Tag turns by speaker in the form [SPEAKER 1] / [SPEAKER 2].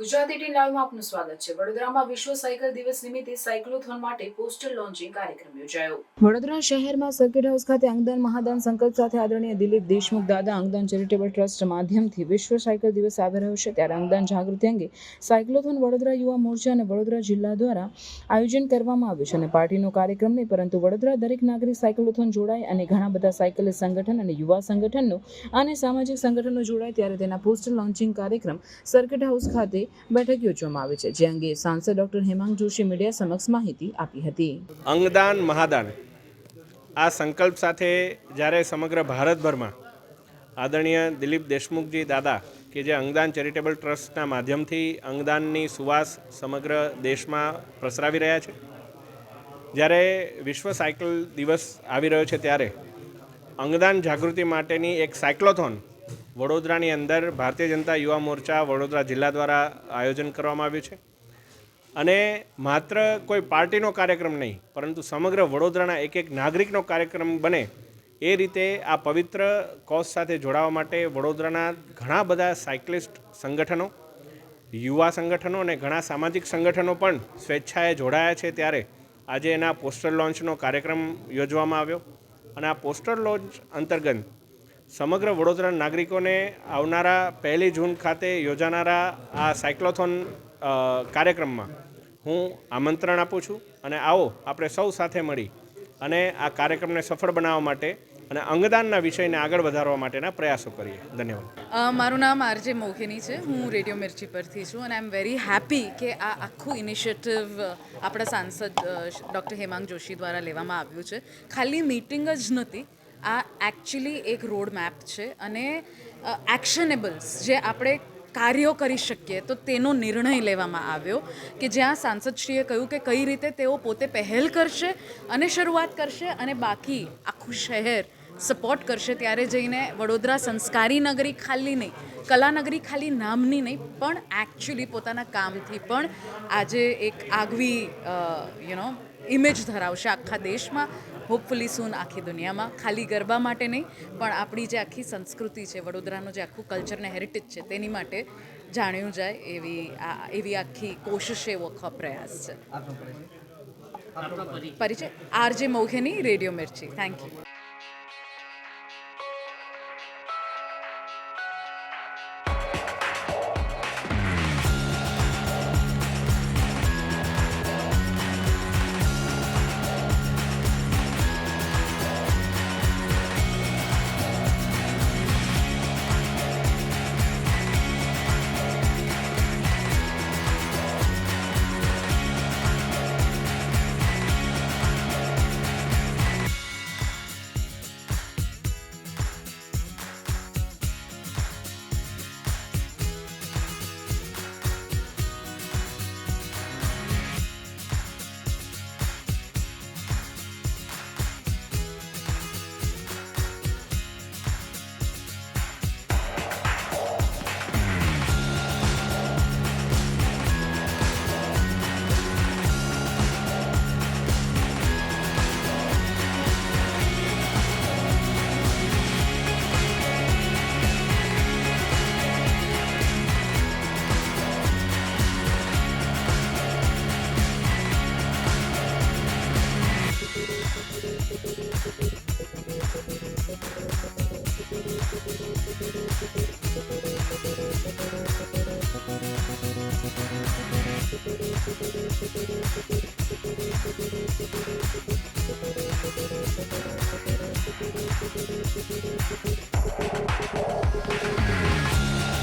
[SPEAKER 1] Gujarati T લાઈવમાં આપનું સ્વાગત છે. વડોદરામાં વિશ્વ સાયકલ દિવસ નિમિત્તે સાયક્લોથોન માટે પોસ્ટર લોન્ચિંગ કાર્યક્રમ યોજાયો. વડોદરા શહેરમાં સર્કિટ હાઉસ ખાતે અંગદાન મહાદાન સંકલ્પ સાથે આદરણીય દિલીપ દેશમુખ દાદા અંગદાન ચેરિટેબલ ટ્રસ્ટ માધ્યમથી વિશ્વ સાયકલ દિવસ આવી રહ્યો છે. ત્યારે અંગદાન જાગૃતિ અંગે સાયક્લોથોન વડોદરા યુવા મોરચા અને વડોદરા જિલ્લા દ્વારા આયોજન કરવામાં આવ્યું છે અને પાર્ટીનો કાર્યક્રમ નહીં, પરંતુ વડોદરા દરેક નાગરિક સાયક્લોથોન જોડાય અને ઘણા બધા સાયકલિસ્ટ સંગઠન અને યુવા સંગઠનનો અને સામાજિક સંગઠનો જોડાય ત્યારે તેના પોસ્ટર લોન્ચિંગ કાર્યક્રમ સર્કિટ હાઉસ ખાતે બેઠક યોજવામાં આવી છે, જે અંગે સાંસદ ડોક્ટર હેમાંગ જોશી મીડિયા સમક્ષ માહિતી આપી હતી.
[SPEAKER 2] અંગદાન મહાદાન. આ સંકલ્પ સાથે જ્યારે સમગ્ર ભારતભરમાં આદરણીય દિલીપ દેશમુખજી દાદા કે જે અંગદાન ચેરિટેબલ ટ્રસ્ટના માધ્યમથી અંગદાનની સુવાસ સમગ્ર દેશમાં પ્રસરાવી રહ્યા છે, જ્યારે વિશ્વ સાયકલ દિવસ આવી રહ્યો છે ત્યારે અંગદાન જાગૃતિ માટેની એક સાયક્લોથોન વડોદરાની અંદર ભારતીય જનતા યુવા મોરચા વડોદરા જિલ્લા દ્વારા આયોજન કરવામાં આવ્યું છે. અને માત્ર કોઈ પાર્ટીનો કાર્યક્રમ નહીં, પરંતુ સમગ્ર વડોદરાના એક એક નાગરિકનો કાર્યક્રમ બને એ રીતે આ પવિત્ર કોઝ સાથે જોડાવા માટે વડોદરાના ઘણા બધા સાયકલિસ્ટ સંગઠનો, યુવા સંગઠનો અને ઘણા સામાજિક સંગઠનો પણ સ્વેચ્છાએ જોડાયા છે ત્યારે આજે એના પોસ્ટર લોન્ચનો કાર્યક્રમ યોજવામાં આવ્યો. અને આ પોસ્ટર લોન્ચ અંતર્ગત સમગ્ર વડોદરા નાગરિકોને આવનારા પહેલી જૂન ખાતે યોજાનારા આ સાયક્લોથોન કાર્યક્રમમાં હું આમંત્રણ આપું છું અને આવો આપણે સૌ સાથે મળી અને આ કાર્યક્રમને સફળ બનાવવા માટે અને અંગદાનના વિષયને આગળ વધારવા માટેના પ્રયાસો કરીએ. ધન્યવાદ.
[SPEAKER 3] મારું નામ આરજે મોહિની છે. હું રેડિયો મિર્ચી પરથી છું અને આઈ એમ વેરી હેપી કે આ આખું ઇનિશિયેટિવ આપણા સાંસદ ડૉક્ટર હેમાંગ જોશી દ્વારા લેવામાં આવ્યું છે. ખાલી મીટિંગ જ નથી આ એકચ્યુઅલી એક રોડ મેપ છે અને એક્શનેબલ્સ જે આપણે કાર્યો કરી શકીએ, તો તેનો નિર્ણય લેવામાં આવ્યો કે જ્યાં સાંસદશ્રીએ કહ્યું કે કઈ રીતે તેઓ પોતે પહેલ કરશે અને શરૂઆત કરશે અને બાકી આખું શહેર સપોર્ટ કરશે ત્યારે જઈને વડોદરા સંસ્કારી નગરી ખાલી નહીં, કલાનગરી ખાલી નામની નહીં, પણ એકચ્યુઅલી પોતાના કામથી પણ આજે એક આગવી યુ નો ઇમેજ ધરાવશે આખા દેશમાં હોપફુલી સૂન આખી દુનિયામાં. ખાલી ગરબા માટે નહીં પણ આપણી જે આખી સંસ્કૃતિ છે વડોદરાનું જે આખું કલ્ચર ને હેરિટેજ છે તેની માટે જાણ્યું જાય એવી આ એવી આખી કોશિશ એવો આખો પ્રયાસ છે. પરિચય. RJ મૌખેની radio Mirchi. Thank you Música